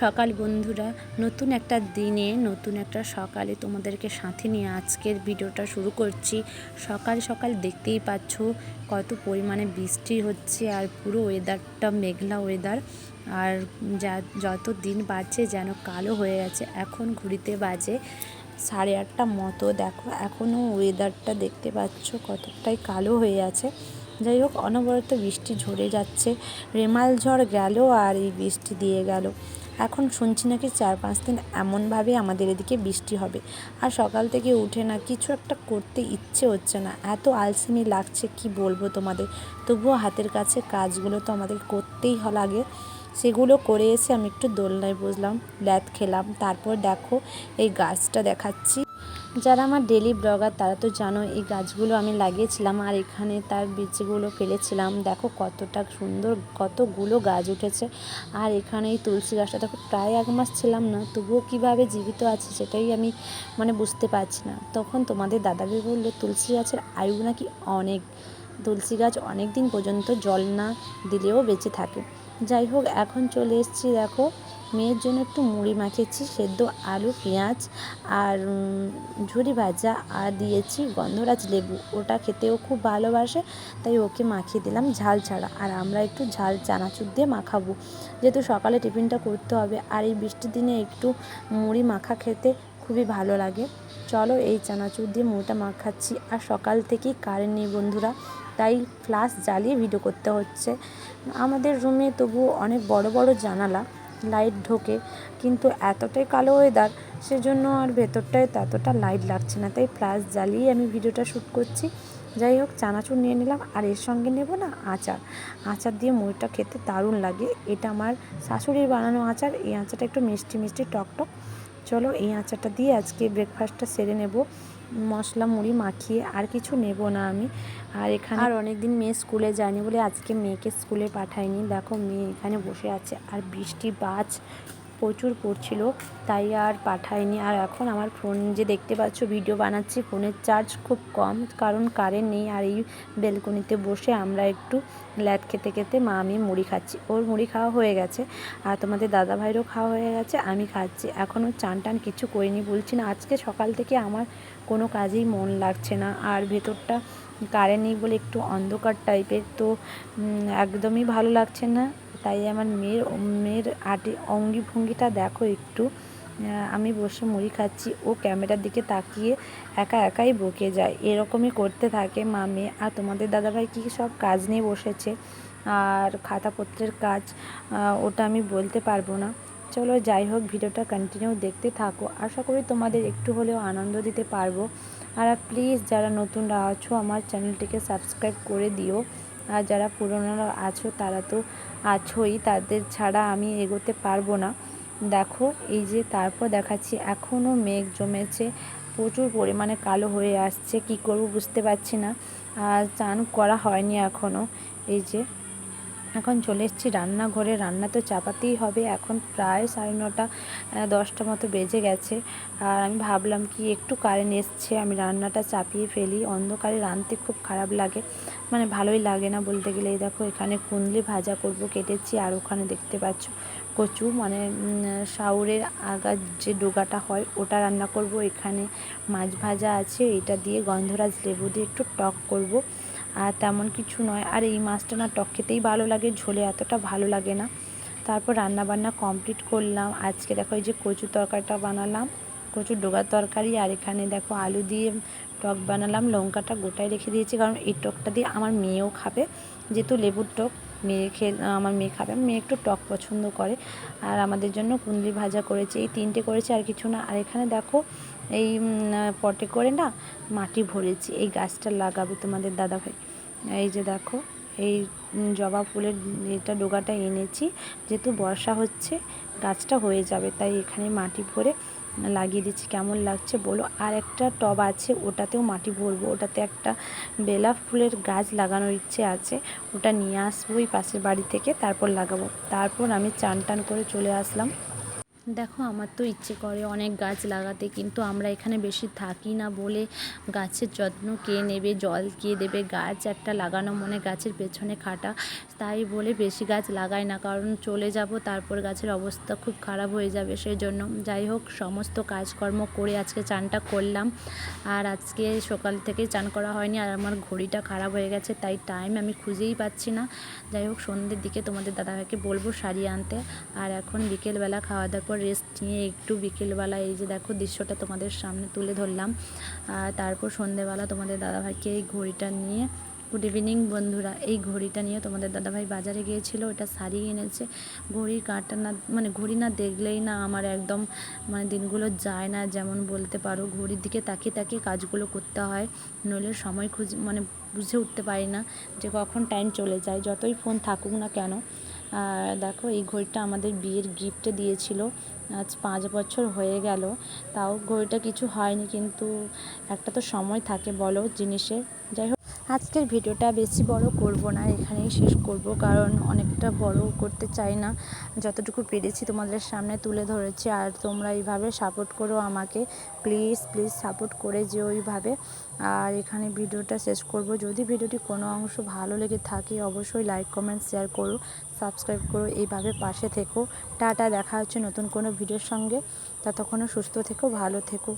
সকাল বন্ধুরা, নতুন একটা দিনে, নতুন একটা সকালে তোমাদেরকে সাথে নিয়ে আজকের ভিডিওটা শুরু করছি। সকাল সকাল দেখতেই পাচ্ছ কত পরিমাণে বৃষ্টি হচ্ছে আর পুরো ওয়েদারটা মেঘলা ওয়েদার আর যা, যত দিন বাড়ছে যেন কালো হয়ে গেছে। এখন ঘুরিতে বাজে সাড়ে আটটা মতো। দেখো এখনও ওয়েদারটা দেখতে পাচ্ছ কতটাই কালো হয়ে আছে। যাই হোক, অনবরত বৃষ্টি ঝরে যাচ্ছে। রেমাল ঝড় গেল আর এই বৃষ্টি দিয়ে গেল। এখন শুনছি নাকি চার পাঁচ দিন এমনভাবে আমাদের এদিকে বৃষ্টি হবে। আর সকাল থেকে উঠে না কিছু একটা করতে ইচ্ছে হচ্ছে না। এত আলসেমি লাগছে, কি বলব তোমাদের? তবুও হাতের কাছে কাজগুলো তো আমাদের করতেই লাগে। সেগুলো করে এসে আমি একটু দোলনায় বসলাম, ল্যাদ খেলাম। তারপর দেখো, এই গাছটা দেখাচ্ছি। যারা আমার ডেলি ব্লগার তারা তো জানো, এই গাছগুলো আমি লাগিয়েছিলাম, আর এখানে তার বীজগুলো ফেলেছিলাম। দেখো কতটা সুন্দর, কতগুলো গাছ উঠেছে। আর এখানে এই তুলসী গাছটা, দেখো প্রায় এক মাস ছিলাম না, তবুও কীভাবে জীবিত আছে সেটাই আমি মানে বুঝতে পারছি না। তখন তোমাদের দাদাভাই বলল, তুলসী গাছের আয়ু নাকি অনেক। তুলসী গাছ অনেক দিন পর্যন্ত জল না দিলেও বেঁচে থাকে। যাই হোক, এখন চলে এসেছি, দেখো মেয়ের জন্য একটু মুড়ি মাখিয়েছি, সেদ্ধ আলু, পেঁয়াজ আর ঝুরি ভাজা আর দিয়েছি গন্ধরাজ লেবু। ওটা খেতেও খুব ভালোবাসে, তাই ওকে মাখিয়ে দিলাম ঝাল ছাড়া। আর আমরা একটু ঝাল চানাচুর দিয়ে মাখাবো। যেহেতু সকালে টিফিনটা করতে হবে আর এই বৃষ্টির দিনে একটু মুড়ি মাখা খেতে খুবই ভালো লাগে। চলো এই চানাচুর দিয়ে মুড়িটা মাখাচ্ছি। আর সকাল থেকেই কারেন্ট নেই বন্ধুরা, তাই ফ্লাশ জ্বালিয়ে ভিডিও করতে হচ্ছে। আমাদের রুমে তবু অনেক বড় বড় জানালা। লাইট ঢোকে, কিন্তু এতটাই কালো ওয়েদার সেজন্য আর ভেতরটায় ততটা লাইট লাগছে না। তাই প্লাস জ্বালিয়ে আমি ভিডিওটা শ্যুট করছি। যাই হোক, চানাচুর নিয়ে নিলাম, আর এর সঙ্গে নেব না আচার। আচার দিয়ে মুড়িটা খেতে দারুণ লাগে। এটা আমার শাশুড়ির বানানো আচার। এই আচারটা একটু মিষ্টি মিষ্টি টক টক চলো এই আচারটা দিয়ে আজকে ব্রেকফাস্টটা সেরে নেব। মশলা, মুড়ি মাখিয়ে আর কিছু নেব না আমি। আর এখানে আর অনেক দিন মেয়ে স্কুলে যায়নি বলে আজকে মেয়েকে স্কুলে পাঠাইনি দেখো মেয়ে এখানে বসে আছে। আর বৃষ্টি বাজ। প্রচুর পড়ছিল, তাই আর পাঠাইনি আর এখন আমার ফোন যে দেখতে পাচ্ছ, ভিডিও বানাচ্ছি, ফোনের চার্জ খুব কম, কারণ কারেন্ট নেই আর এই বেলকনিতে বসে আমরা একটু ল্যাদ খেতে খেতে মা আমি মুড়ি খাচ্ছি। ওর মুড়ি খাওয়া হয়ে গেছে, আর তোমাদের দাদা ভাইরও খাওয়া হয়ে গেছে, আমি খাচ্ছি। এখনও চান টান কিছু করিনি, বলছি না, আজকে সকাল থেকে আমার কোনো কাজেই মন লাগছে না, আর ভেতরটা কারেন্ট নেই বলে একটু অন্ধকার টাইপের তো একদমই ভালো লাগছে না। তাই আমার মেয়ের মেয়ের আটি, অঙ্গি ভঙ্গিটা দেখো একটু। আমি বসে মুড়ি খাচ্ছি, ও ক্যামেরার দিকে তাকিয়ে একা একাই বকে যায়। এরকমই করতে থাকে মা, মেয়ে। আর তোমাদের দাদাভাই কী সব কাজ নিয়ে বসেছে? আর খাতাপত্রের কাজ ওটা আমি বলতে পারব না। চলো যাই হোক, ভিডিওটা কন্টিনিউ দেখতে থাকো। আশা করি তোমাদের একটু হলেও আনন্দ দিতে পারব। আর প্লিজ যারা নতুন আছো, আমার চ্যানেলটিকে সাবস্ক্রাইব করে দিও। আর যারা পুরোনো আছো, তারা তো আছোই, তাদের ছাড়া আমি এগোতে পারব না। দেখো, এই যে তারপর দেখাচ্ছি এখনও মেঘ জমেছে, প্রচুর পরিমাণে কালো হয়ে আসছে, কি করব বুঝতে পারছি না। আর চান করা হয়নি এখনও এই যে এখন চলে এসেছি রান্নাঘরে। রান্না তো চাপাতেই হবে। এখন প্রায় সাড়ে নটা দশটা মতো বেজে গেছে। আর আমি ভাবলাম কি, একটু কারেন্ট এসছে, আমি রান্নাটা চাপিয়ে ফেলি। অন্ধকারে রাঁধতে খুব খারাপ লাগে। মানে ভালোই লাগে না বলতে গেলে। এই দেখো, এখানে কুন্দলি ভাজা করব, কেটেছি। আর ওখানে দেখতে পাচ্ছ, কচু মানে শাউরের আগার যে ডোগাটা হয়, ওটা রান্না করব। এখানে মাছ ভাজা আছে এটা দিয়ে গন্ধরাজ লেবু দিয়ে একটু টক করব। আর তেমন কিছু নয়। আর এই মাছটা না টক খেতেই ভালো লাগে, ঝোলে এতটা ভালো লাগে না। তারপর রান্না বান্না কমপ্লিট করলাম। আজকে দেখো এই যে কচু তরকারিটা বানালাম, কচুর ডোগার তরকারি, আর এখানে দেখো আলু দিয়ে টক বানালাম, লঙ্কাটা গোটায় রেখে দিয়েছি, কারণ এই টকটা দিয়ে আমার মেয়েও খাবে। যেহেতু লেবুর টক, মেয়ে খেয়ে, আমার মেয়ে খাবে, মেয়ে একটু টক পছন্দ করে। আর আমাদের জন্য কুন্দলি ভাজা করেছে, এই তিনটে করেছে আর কিছু না। আর এখানে দেখো এই পটে করে না মাটি ভরেছি, এই গাছটা লাগাবে তোমাদের দাদাভাই। এই যে দেখো, এই জবা ফুলের এটা ডোগাটা এনেছি। যেহেতু বর্ষা হচ্ছে, গাছটা হয়ে যাবে, তাই এখানে মাটি ভরে লাগিয়ে দিচ্ছি। কেমন লাগছে বলো? আর একটা টব আছে, ওটাতেও মাটি ভরবো। ওটাতে একটা বেলা ফুলের গাছ লাগানোর ইচ্ছে আছে, ওটা নিয়ে আসব ওই পাশের বাড়ি থেকে, তারপর লাগাবো। তারপর আমি চান টান করে চলে আসলাম। দেখো, আমার তো ইচ্ছে করে অনেক গাছ লাগাতে, কিন্তু আমরা এখানে বেশি থাকি না বলে গাছের যত্ন কে নেবে, জল কে দেবে? গাছ একটা লাগানো মনে গাছের পেছনে খাটা। তাই বলে বেশি গাছ লাগাই না, কারণ চলে যাব, তারপর গাছের অবস্থা খুব খারাপ হয়ে যাবে সেই জন্য যাই হোক, সমস্ত কাজকর্ম করে আজকে চানটা করলাম। আর আজকে সকাল থেকে চান করা হয়নি, আর আমার ঘড়িটা খারাপ হয়ে গেছে, তাই টাইম আমি খুঁজেই পাচ্ছি না। যাই হোক, সন্ধ্যের দিকে তোমাদের দাদাভাইকে বলব শাড়ি আনতে। আর এখন বিকেলবেলা খাওয়া দাওয়ার পর রেস্ট নিয়ে একটু বিকেলবেলা এই যে দেখো দৃশ্যটা তোমাদের সামনে তুলে ধরলাম। তারপর সন্ধেবেলা তোমাদের দাদাভাইকে এই ঘড়িটা নিয়ে গুড ইভিনিং বন্ধুরা। এই ঘড়িটা নিয়ে তোমাদের দাদাভাই বাজারে গিয়েছিল, ওটা শাড়ি এনেছে। ঘড়ির কাঁটা না মানে ঘড়ি না দেখলেই না আমার একদম মানে দিনগুলো যায় না, যেমন বলতে পারো। ঘড়ির দিকে তাকিয়ে তাকিয়ে কাজগুলো করতে হয়, নইলে সময় খুঁজে মানে বুঝে উঠতে পারি না যে কখন টাইম চলে যায়। যতই ফোন থাকুক না কেন, আর দেখো এই ঘড়িটা আমাদের বিয়ের গিফটে দিয়েছিল। আজ পাঁচ বছর হয়ে গেল, তাও ঘড়িটা কিছু হয়নি, কিন্তু একটা তো সময় থাকে বলো জিনিসের। যাই হোক আজকের ভিডিওটা বেশি বড় করব না, এখানেই শেষ করব, কারণ অনেকটা বড় করতে চাই না। যতটুকু পেরেছি তোমাদের সামনে তুলে ধরেছি, আর তোমরা এইভাবে সাপোর্ট করো আমাকে প্লিজ প্লিজ সাপোর্ট করে যে ওইভাবে আর এখানে ভিডিওটা শেষ করব। যদি ভিডিওটি কোনো অংশ ভালো লেগে থাকে, অবশ্যই লাইক কমেন্ট শেয়ার করো সাবস্ক্রাইব করো, এইভাবে পাশে থেকো। টাটা, দেখা হচ্ছে নতুন কোনো ভিডিওর সঙ্গে। ততক্ষণও সুস্থ থেকো, ভালো থেকো।